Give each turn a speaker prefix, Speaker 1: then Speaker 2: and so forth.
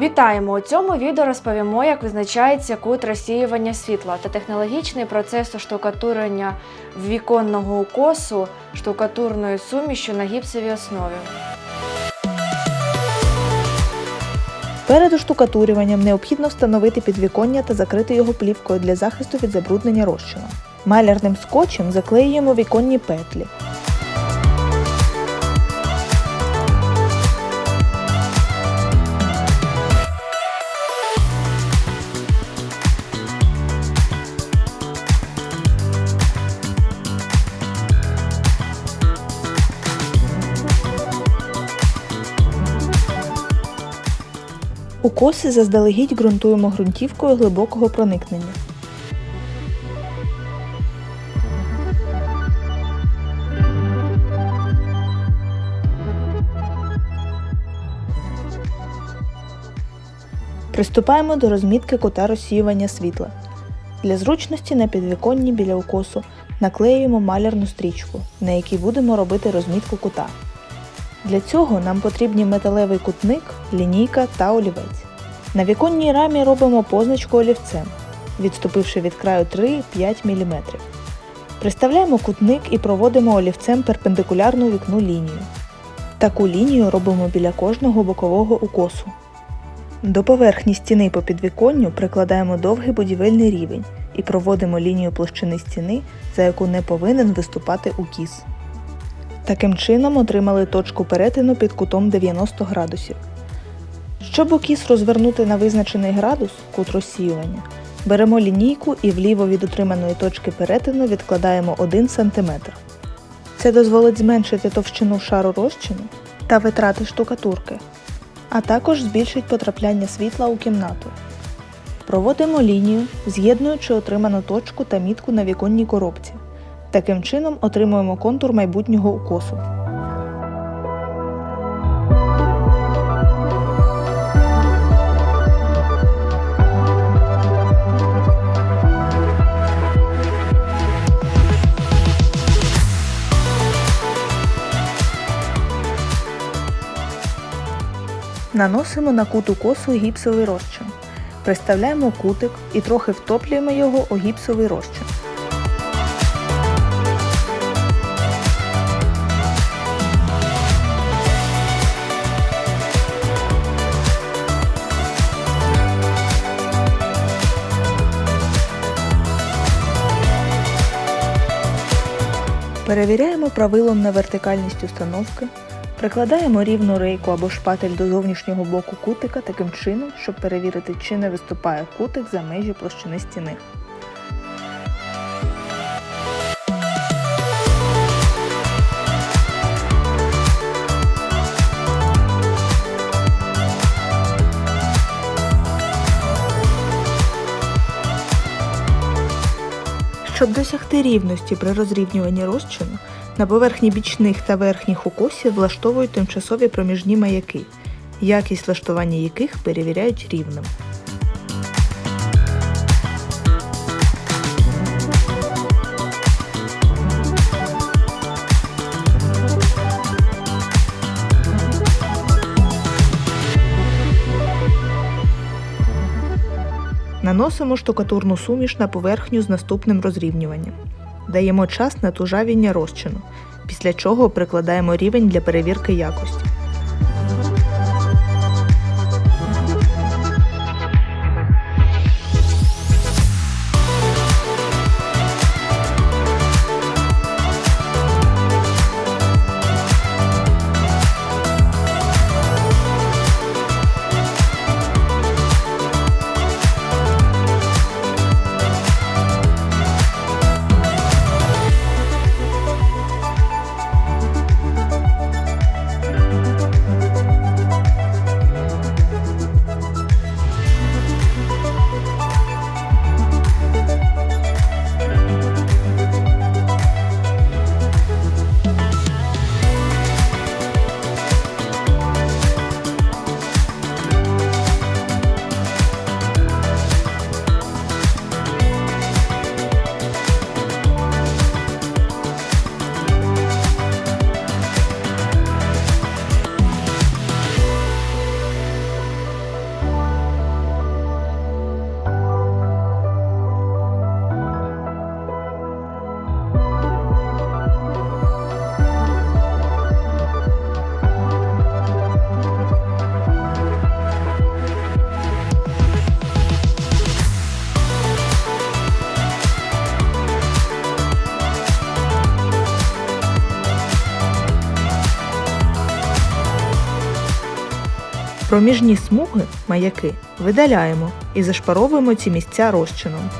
Speaker 1: Вітаємо! У цьому відео розповімо, як визначається кут розсіювання світла та технологічний процес оштукатурення віконного укосу штукатурною сумішю на гіпсовій основі.
Speaker 2: Перед оштукатурюванням необхідно встановити підвіконня та закрити його плівкою для захисту від забруднення розчином. Малярним скотчем заклеюємо віконні петлі. Укоси заздалегідь ґрунтуємо ґрунтівкою глибокого проникнення. Приступаємо до розмітки кута розсіювання світла. Для зручності на підвіконні біля укосу наклеюємо малярну стрічку, на якій будемо робити розмітку кута. Для цього нам потрібні металевий кутник, лінійка та олівець. На віконній рамі робимо позначку олівцем, відступивши від краю 3-5 мм. Приставляємо кутник і проводимо олівцем перпендикулярну вікну лінію. Таку лінію робимо біля кожного бокового укосу. До поверхні стіни по підвіконню прикладаємо довгий будівельний рівень і проводимо лінію площини стіни, за яку не повинен виступати укіс. Таким чином отримали точку перетину під кутом 90 градусів. Щоб укіс розвернути на визначений градус, кут розсіювання, беремо лінійку і вліво від отриманої точки перетину відкладаємо 1 см. Це дозволить зменшити товщину шару розчину та витрати штукатурки, а також збільшить потрапляння світла у кімнату. Проводимо лінію, з'єднуючи отриману точку та мітку на віконній коробці. Таким чином отримуємо контур майбутнього укосу. Наносимо на кут укосу гіпсовий розчин. Приставляємо кутик і трохи втоплюємо його у гіпсовий розчин. Перевіряємо правилом на вертикальність установки, прикладаємо рівну рейку або шпатель до зовнішнього боку кутика таким чином, щоб перевірити, чи не виступає кутик за межі площини стіни. Щоб досягти рівності при розрівнюванні розчину, на поверхні бічних та верхніх укосів влаштовують тимчасові проміжні маяки, якість влаштування яких перевіряють рівнем. Наносимо штукатурну суміш на поверхню з наступним розрівнюванням. Даємо час на тужавіння розчину, після чого прикладаємо рівень для перевірки якості. Проміжні смуги, маяки, видаляємо і зашпаровуємо ці місця розчином.